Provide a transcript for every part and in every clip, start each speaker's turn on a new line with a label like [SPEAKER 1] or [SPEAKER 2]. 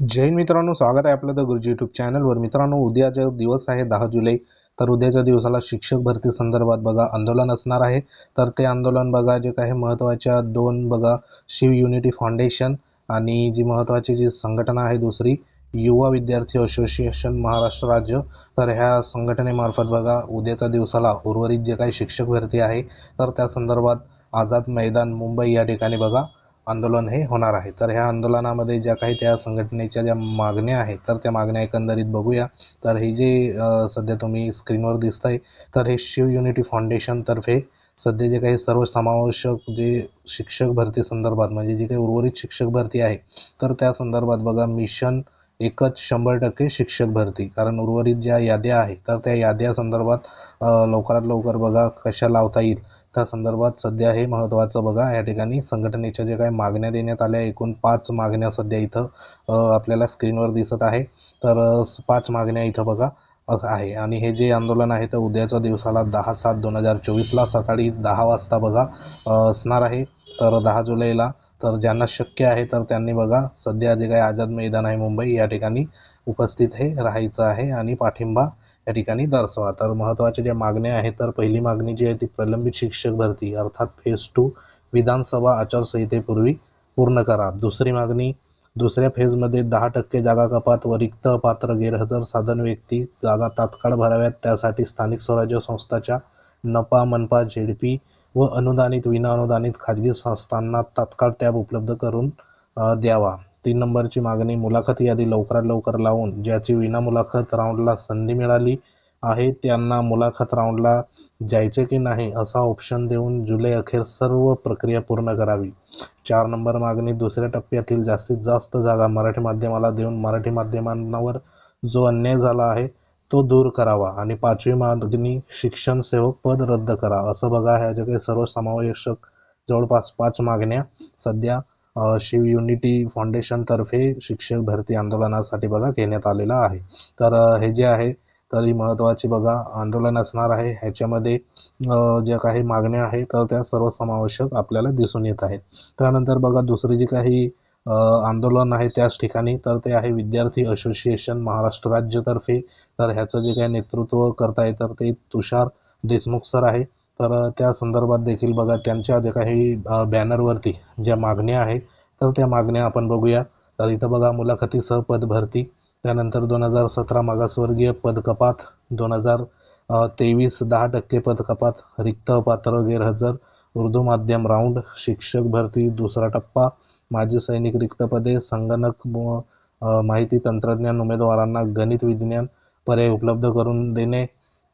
[SPEAKER 1] जैन मित्रांनो स्वागत आहे आपलं द गुरुजी यूट्यूब चॅनलवर मित्रांनो उद्याचा दिवस आहे दहा जुलै. तर उद्याच्या दिवसाला शिक्षक भरती संदर्भात बघा आंदोलन असणार आहे. तर ते आंदोलन बघा जे काही महत्त्वाच्या दोन बघा शिव युनिटी फाउंडेशन आणि जी महत्त्वाची जी संघटना आहे दुसरी युवा विद्यार्थी असोसिएशन महाराष्ट्र राज्य. तर ह्या संघटनेमार्फत बघा उद्याच्या दिवसाला उर्वरित जे काही शिक्षक भरती आहे तर त्या संदर्भात आझाद मैदान मुंबई या ठिकाणी बघा. आंदोलन हे होणार आहे. तर ह्या आंदोलनामध्ये ज्या काही त्या संघटनेच्या ज्या मागण्या आहेत तर त्या मागण्या एकंदरीत बघूया. तर हे जे सध्या तुम्ही स्क्रीनवर दिसत आहे तर हे शिव युनिटी फाउंडेशनतर्फे सध्या जे काही सर्वसमावेशक जे शिक्षक भरती संदर्भात म्हणजे जी काही उर्वरित शिक्षक भरती आहे तर त्या संदर्भात बघा मिशन एकच शंभर टक्के शिक्षक भरती. कारण उर्वरित ज्या याद्या आहेत तर त्या याद्या संदर्भात लवकरात लवकर बघा कशा लावता येईल. त्या संदर्भात सध्या हे महत्त्वाचं बघा या ठिकाणी संघटनेच्या जे काही मागण्या देण्यात आल्या एकूण पाच मागण्या सध्या इथं आपल्याला स्क्रीनवर दिसत आहे. तर पाच मागण्या इथं बघा असं आहे. आणि हे जे आंदोलन आहे तर उद्याच्या दिवसाला दहा सात दोन हजार चोवीसला सकाळी दहा वाजता बघा असणार आहे. तर दहा जुलैला तर ज्यांना शक्य आहे तर त्यांनी बघा सध्या जे काही आझाद मैदान आहे मुंबई या ठिकाणी उपस्थित हे राहायचं आहे आणि पाठिंबा या ठिकाणी दर्शवा. तर महत्त्वाच्या ज्या मागण्या आहेत तर पहिली मागणी जी आहे ती प्रलंबित शिक्षक भरती अर्थात फेज टू विधानसभा आचारसंहितेपूर्वी पूर्ण करा. दुसरी मागणी दुसऱ्या फेजमध्ये दहा टक्के जागा कपात व रिक्त पात्र गैरहजर साधन व्यक्ती जागा तात्काळ भराव्यात. त्यासाठी स्थानिक स्वराज्य संस्थाच्या नपा मनपा झेडपी व अनुदानित विनाअनुदानित खाजगी संस्थांना तात्काळ टॅब उपलब्ध करून द्यावा. तीन नंबरची मागणी मुलाखत यादी लवकरात लवकर लावून ज्याची विना मुलाखत राऊंडला संधी मिळाली आहे त्यांना मुलाखत राऊंडला जायचे की नाही असा ऑप्शन देऊन जुलै अखेर सर्व प्रक्रिया पूर्ण करावी. चार नंबर मागणी दुसऱ्या टप्प्यातील जास्तीत जास्त जागा मराठी माध्यमाला देऊन मराठी माध्यमांवर जो अन्याय झाला आहे तो दूर करावा आणि पाचवी मागणी शिक्षण सेवक पद रद्द करा. असं बघा ह्या ज्या काही सर्वसमावेशक जवळपास पाच मागण्या. सध्या शिव युनिटी फाउंडेशनतर्फे शिक्षक भरती आंदोलनासाठी बघा घेण्यात आलेला आहे. तर हे जे आहे तर ही महत्त्वाची बघा आंदोलन असणार आहे. ह्याच्यामध्ये ज्या काही मागण्या आहेत तर त्या सर्वसमावेशक आपल्याला दिसून येत आहेत. त्यानंतर बघा दुसरी जी काही आंदोलन आहे त्याच ठिकाणी तर ते आहे विद्यार्थी असोसिएशन महाराष्ट्र राज्यतर्फे. तर ह्याचं जे काही नेतृत्व करताय तर ते तुषार देशमुख सर आहे. तर त्या संदर्भात देखील बघा त्यांच्या जे काही बॅनरवरती ज्या मागण्या आहेत तर त्या मागण्या आपण बघूया. तर इथं बघा मुलाखतीसह पद भरती. त्यानंतर दोन हजार सतरा मागासवर्गीय पद कपात दोन हजार तेवीस दहा टक्के पद कपात रिक्त पात्र गैरहजर उर्दू माध्यम राऊंड शिक्षक भरती दुसरा टप्पा माजी सैनिक रिक्त पदे संगणक माहिती तंत्रज्ञान उमेदवारांना गणित विज्ञान पर्याय उपलब्ध करून देणे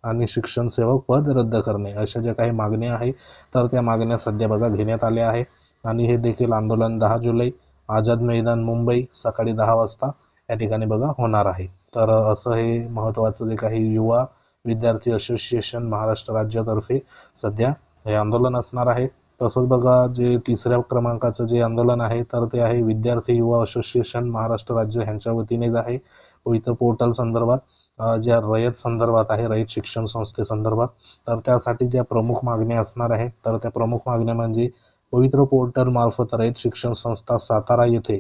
[SPEAKER 1] आणि शिक्षण सेवक पद रद्द करणे अशा ज्या काही मागण्या आहे तर त्या मागण्या सध्या बघा घेण्यात आल्या आहे आणि हे देखील आंदोलन दहा जुलै आझाद मैदान मुंबई सकाळी दहा वाजता या ठिकाणी बघा होणार आहे. तर असं हे महत्त्वाचं जे काही युवा विद्यार्थी असोसिएशन महाराष्ट्र राज्यातर्फे सध्या हे आंदोलन असणार आहे. तसंच बघा जे तिसऱ्या क्रमांकाचं जे आंदोलन आहे तर ते आहे विद्यार्थी युवा असोसिएशन महाराष्ट्र राज्य ह्यांच्या वतीनेच आहे. व इथं पोर्टल संदर्भात ज्या रयत संदर्भात आहे रयत शिक्षण संस्थेसंदर्भात तर त्यासाठी ज्या प्रमुख मागण्या असणार आहे तर त्या प्रमुख मागण्या म्हणजे पवित्र पोर्टल मार्फत रयत शिक्षण संस्था सातारा येथे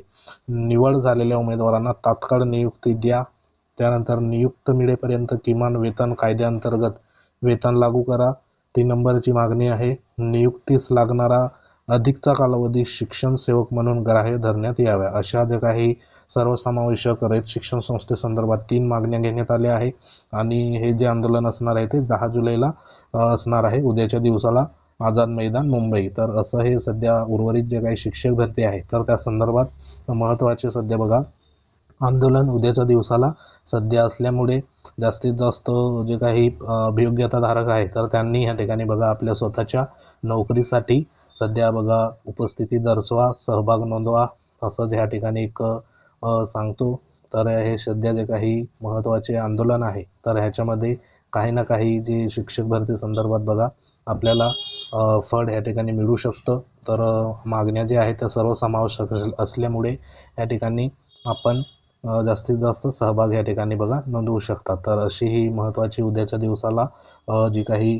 [SPEAKER 1] निवड झालेल्या उमेदवारांना तात्काळ नियुक्ती द्या. त्यानंतर नियुक्त मिळेपर्यंत किमान वेतन कायद्याअंतर्गत वेतन लागू करा. तीन नंबरची मागणी आहे. नियुक्तीस लागणारा अधिकचा कालावधी शिक्षण सेवक म्हणून ग्राह्य धरण्यात याव्या अशा ज्या काही सर्वसमावेशक रयत शिक्षण संस्थेसंदर्भात तीन मागण्या घेण्यात आल्या आहे. आणि हे जे आंदोलन असणार आहे ते दहा जुलैला असणार आहे. उद्याच्या दिवसाला आझाद मैदान मुंबई. तर असं हे सध्या उर्वरित जे काही शिक्षक भरती आहे तर त्या संदर्भात महत्त्वाचे सध्या बघा आंदोलन उद्याच्या दिवसाला सध्या असल्यामुळे जास्तीत जास्त जे काही अभियोग्यताधारक आहे तर त्यांनी ह्या ठिकाणी बघा आपल्या स्वतःच्या नोकरीसाठी सध्या बघा उपस्थिती दर्शवा सहभाग नोंदवा असंच ह्या ठिकाणी एक सांगतो. तर हे सध्या जे काही महत्त्वाचे आंदोलन आहे तर ह्याच्यामध्ये काही ना काही जे शिक्षक भरती संदर्भात बघा आपल्याला फळ ह्या ठिकाणी मिळू शकतं. तर मागण्या ज्या आहेत त्या सर्व समावेशक असल्यामुळे या ठिकाणी आपण जास्तीत जास्त सहभाग या ठिकाणी बघा नोंदवू शकतात. तर अशी ही महत्त्वाची उद्याच्या दिवसाला जी काही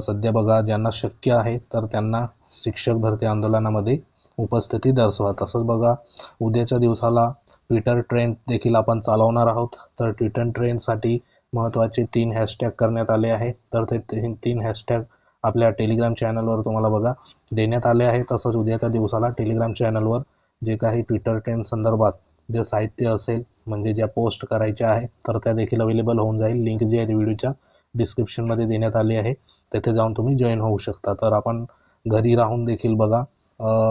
[SPEAKER 1] सध्या बघा ज्यांना शक्य आहे तर त्यांना शिक्षक भरती आंदोलनामध्ये उपस्थिती दर्शवा. तसंच बघा उद्याच्या दिवसाला ट्विटर ट्रेंड देखील आपण चालवणार आहोत. तर ट्विटर ट्रेंडसाठी महत्त्वाचे तीन हॅशटॅग करण्यात आले आहे तर ते तीन तीन हॅशटॅग आपल्या टेलिग्राम चॅनलवर तुम्हाला बघा देण्यात आले आहे तसंच उद्याच्या दिवसाला टेलिग्राम चॅनलवर जे काही ट्विटर ट्रेंड संदर्भात जे साहित्य असेल म्हणजे ज्या पोस्ट करायच्या आहे तर त्या देखील अवेलेबल होऊन जाईल. लिंक जी आहे व्हिडिओच्या डिस्क्रिप्शनमध्ये देण्यात आली आहे. तेथे जाऊन तुम्ही जॉईन होऊ शकता. तर आपण घरी राहून देखील बघा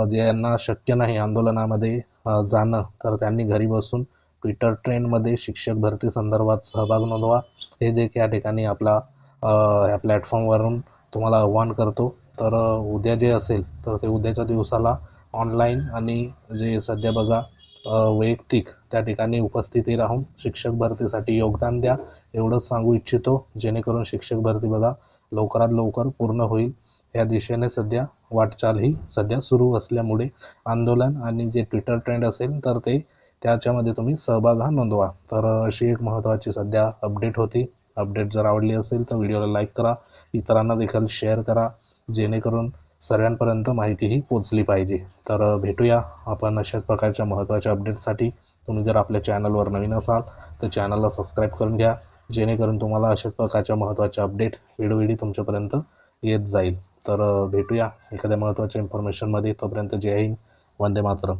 [SPEAKER 1] ज्यांना शक्य नाही आंदोलनामध्ये जाणं तर त्यांनी घरी बसून ट्विटर ट्रेंडमध्ये शिक्षक भरती संदर्भात सहभाग नोंदवा. हे जे की या ठिकाणी आपला ह्या प्लॅटफॉर्मवरून तुम्हाला आव्हान करतो तर उद्या जे असेल तर ते उद्याच्या दिवसाला ऑनलाईन आणि जे सध्या बघा वैयक्तिक त्या ठिकाणी उपस्थिती राहून शिक्षक भरतीसाठी योगदान द्या. एवढंच सांगू इच्छितो जेणेकरून शिक्षक भरती बघा लवकरात लवकर पूर्ण होईल. या दिशेने सध्या वाटचाल ही सध्या सुरू असल्यामुळे आंदोलन आणि जे ट्विटर ट्रेंड असेल तर ते त्याच्यामध्ये तुम्ही सहभाग हा नोंदवा. तर अशी एक महत्त्वाची सध्या अपडेट होती. अपडेट जर आवडली असेल तर व्हिडिओला लाईक करा. इतरांना देखील शेअर करा. जेणेकरून सर्वांपर्यंत माहिती ही पोचली पाहिजे. तर भेटूया आपण अशाच प्रकारच्या महत्त्वाच्या अपडेट्ससाठी तुम्ही जर आपल्या चॅनलवर नवीन असाल तर चॅनलला सबस्क्राईब करून घ्या. जेणेकरून तुम्हाला अशाच प्रकारच्या महत्त्वाच्या अपडेट वेळोवेळी तुमच्यापर्यंत येत जाईल. तर भेटूया एखाद्या महत्त्वाच्या इन्फॉर्मेशनमध्ये तोपर्यंत जय हिंद. वंदे मातरम.